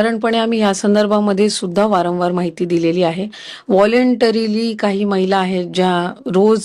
साधारणपणे आम्ही या संदर्भामध्ये सुद्धा वारंवार माहिती दिलेली आहे. व्हॉलेंटरीली काही महिला आहेत ज्या रोज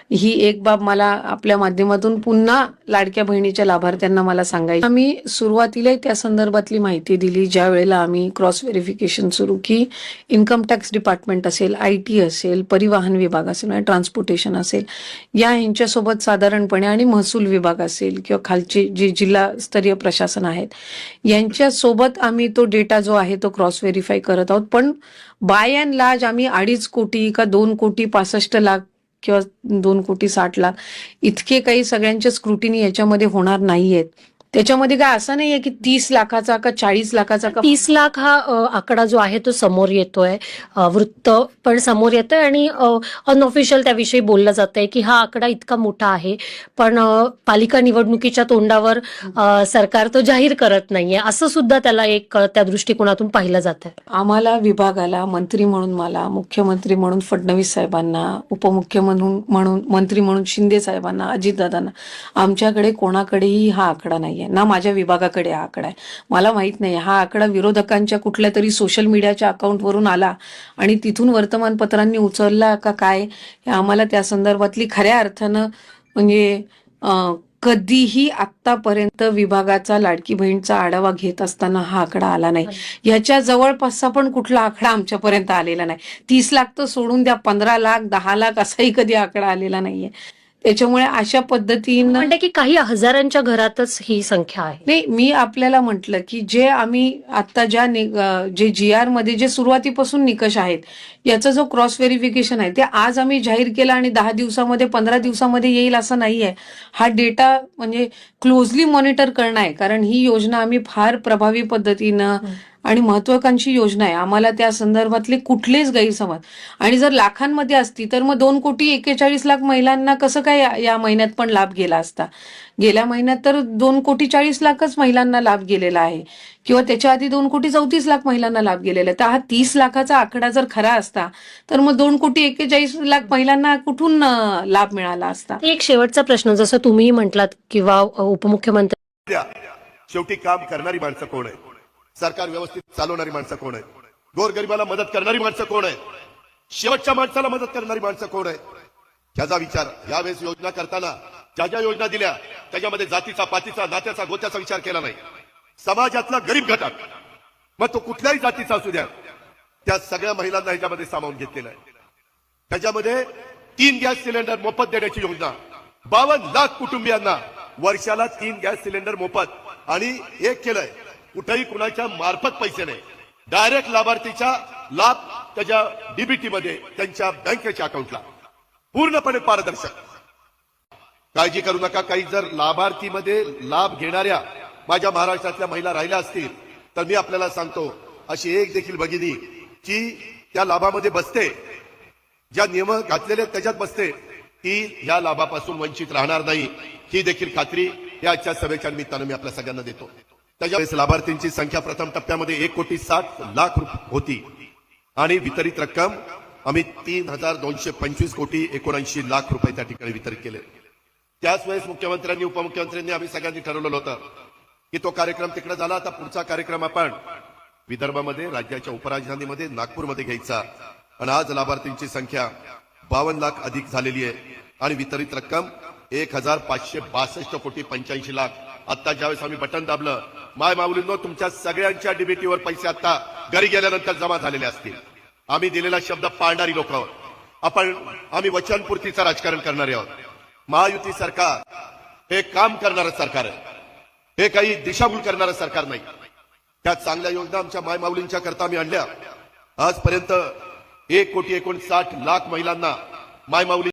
ही एक बाब मला आपल्या माध्यमातून पुन्हा लाडक्या बहिणीच्या लाभार्थ्यांना मला सांगायची. आम्ही सुरुवातीलाही त्या संदर्भातली माहिती दिली ज्या वेळेला आम्ही क्रॉस व्हेरिफिकेशन सुरू की इन्कम टॅक्स डिपार्टमेंट असेल आय टी असेल परिवहन विभाग असेल आणि ट्रान्सपोर्टेशन असेल या यांच्यासोबत साधारणपणे आणि महसूल विभाग असेल किंवा खालचे जे जिल्हास्तरीय प्रशासन आहेत यांच्यासोबत आम्ही तो डेटा जो आहे तो क्रॉस व्हेरीफाय करत आहोत. पण बाय अँड लार्ज आम्ही अडीच कोटी का दोन कोटी पासष्ट लाख किंवा दोन कोटी साठ लाख इतके काही सगळ्यांच्या स्क्रुटिनी याच्यामध्ये होणार नाहीयेत. त्याच्यामध्ये काय असं नाहीये की तीस लाखाचा का चाळीस लाखाचा का तीस लाख हा आकडा जो आहे तो समोर येतोय वृत्त पण समोर येतोय आणि अनऑफिशियल त्याविषयी बोललं जात आहे की हा आकडा इतका मोठा आहे. पण पालिका निवडणुकीच्या तोंडावर सरकार तो जाहीर करत नाहीये. असं सुद्धा त्याला एक त्या दृष्टिकोनातून पाहिलं जात आहे आम्हाला विभागाला मंत्री म्हणून मला मुख्यमंत्री म्हणून फडणवीस साहेबांना उपमुख्यमंत्री म्हणून म्हणून मंत्री म्हणून शिंदे साहेबांना अजितदादांना आमच्याकडे कोणाकडेही हा आकडा नाहीये. ना माझ्या विभागाकडे हा आकडा आहे. मला माहीत नाही. हा आकडा विरोधकांच्या कुठल्या तरी सोशल मीडियाच्या अकाउंटवरून आला आणि तिथून वर्तमानपत्रांनी उचलला का काय आम्हाला त्या संदर्भातली खऱ्या अर्थानं म्हणजे कधीही आतापर्यंत विभागाचा लाडकी बहीणचा आढावा घेत असताना हा आकडा आला नाही. याच्या जवळपासचा पण कुठला आकडा आमच्यापर्यंत आलेला नाही. तीस लाख तर सोडून द्या पंधरा लाख दहा लाख असाही कधी आकडा आलेला नाहीये. त्याच्यामुळे अशा पद्धतीनं म्हणजे की काही हजारांच्या घरातच ही संख्या आहे. नाही मी आपल्याला म्हटलं की जे आम्ही आता ज्या नि- अं, जे जी आरमध्ये जे सुरुवातीपासून निकष आहेत याचा जो क्रॉस व्हेरिफिकेशन आहे ते आज आम्ही जाहीर केला आणि दहा दिवसामध्ये पंधरा दिवसामध्ये येईल असं नाहीये. हा डेटा म्हणजे क्लोजली मॉनिटर करणं आहे कारण ही योजना आम्ही फार प्रभावी पद्धतीनं आणि महत्वाकांक्षी योजना आहे. आम्हाला त्या संदर्भातले कुठलेच गैरसमज. आणि जर लाखांमध्ये असती तर मग दोन कोटी एकेचाळीस लाख महिलांना कसं काय या- या महिन्यात पण लाभ गेला असता? गेल्या महिन्यात तर दोन कोटी चाळीस लाखच महिलांना लाभ गेलेला आहे. किंवा त्याच्या आधी दोन कोटी चौतीस लाख महिलांना लाभ गेलेला आहे. तर हा तीस लाखाचा आकडा जर खरा असता तर मग दोन कोटी एक्केचाळीस लाख महिलांना कुठून लाभ मिळाला असता? एक शेवटचा प्रश्न जसं तुम्ही म्हटलात किंवा उपमुख्यमंत्री शेवटी काम करणारी माणसं कोण आहे सरकार व्यवस्थित चालवणारी माणसं कोण आहे गोरगरिबाला मदत करणारी माणसं कोण आहे शेवटच्या माणसाला मदत करणारी माणसं कोण आहे त्याचा विचार यावेळेस योजना करताना ज्या ज्या योजना दिल्या त्याच्यामध्ये जातीचा पातीचा नात्याचा गोत्याचा विचार केला नाही. समाजातला गरीब घटक मग तो कुठल्याही जातीचा असू द्या त्या सगळ्या महिलांना ह्याच्यामध्ये सामावून घेतलेला आहे. त्याच्यामध्ये तीन गॅस सिलेंडर मोफत देण्याची योजना बावन्न लाख कुटुंबियांना वर्षाला तीन गॅस सिलेंडर मोफत आणि एक केलंय कुठेही कुणाच्या मार्फत पैसे नाही. डायरेक्ट लाभार्थीच्या लाभ त्याच्या डीबीटी मध्ये त्यांच्या बँकेच्या अकाउंटला पूर्णपणे पारदर्शक. काळजी करू नका काही जर लाभार्थीमध्ये लाभ घेणाऱ्या माझ्या महाराष्ट्रातल्या महिला राहिल्या असतील तर मी आपल्याला सांगतो अशी एक देखील भगिनी की त्या लाभामध्ये बसते. ज्या नियम घातलेले त्याच्यात बसते. ती ह्या लाभापासून वंचित राहणार नाही. ही देखील खात्री या आजच्या सभेच्या निमित्तानं मी आपल्या सगळ्यांना देतो. त्यावेळेस लाभार्थींची संख्या प्रथम टप्प्यामध्ये एक कोटी साठ लाख होती. आणि वितरित रक्कम आम्ही तीन हजार दोनशे पंचवीस कोटी एकोणऐंशी लाख रुपये त्या ठिकाणी वितरित केले. त्याच वेळेस मुख्यमंत्र्यांनी उपमुख्यमंत्र्यांनी आम्ही सगळ्यांनी ठरवलेलं होतं की तो कार्यक्रम तिकडे झाला आता पुढचा कार्यक्रम आपण विदर्भामध्ये राज्याच्या उपराजधानीमध्ये नागपूरमध्ये घ्यायचा. आणि आज लाभार्थींची संख्या बावन्न लाख अधिक झालेली आहे. आणि वितरित रक्कम एक हजार पाचशे बासष्ट कोटी पंच्याऐंशी लाख. आता ज्यावेळेस आम्ही बटन दाबलं माय माऊलींनो तुमच्या सगळ्यांच्या डीबीटीवर पैसे आता घरी गेल्यानंतर जमा झालेले असतील. आम्ही दिलेला शब्द पाळणारी लोक. आहोत आपण आम्ही वचनपूर्तीचं राजकारण करणारे आहोत. महायुती सरकार हे काम करणारं सरकार आहे. हे काही दिशाभूल करणारं सरकार नाही. त्या चांगल्या योजना आमच्या माय माऊलींच्या करता आम्ही आणल्या. आजपर्यंत एक कोटी एकोणसाठ लाख महिलांना माय माऊली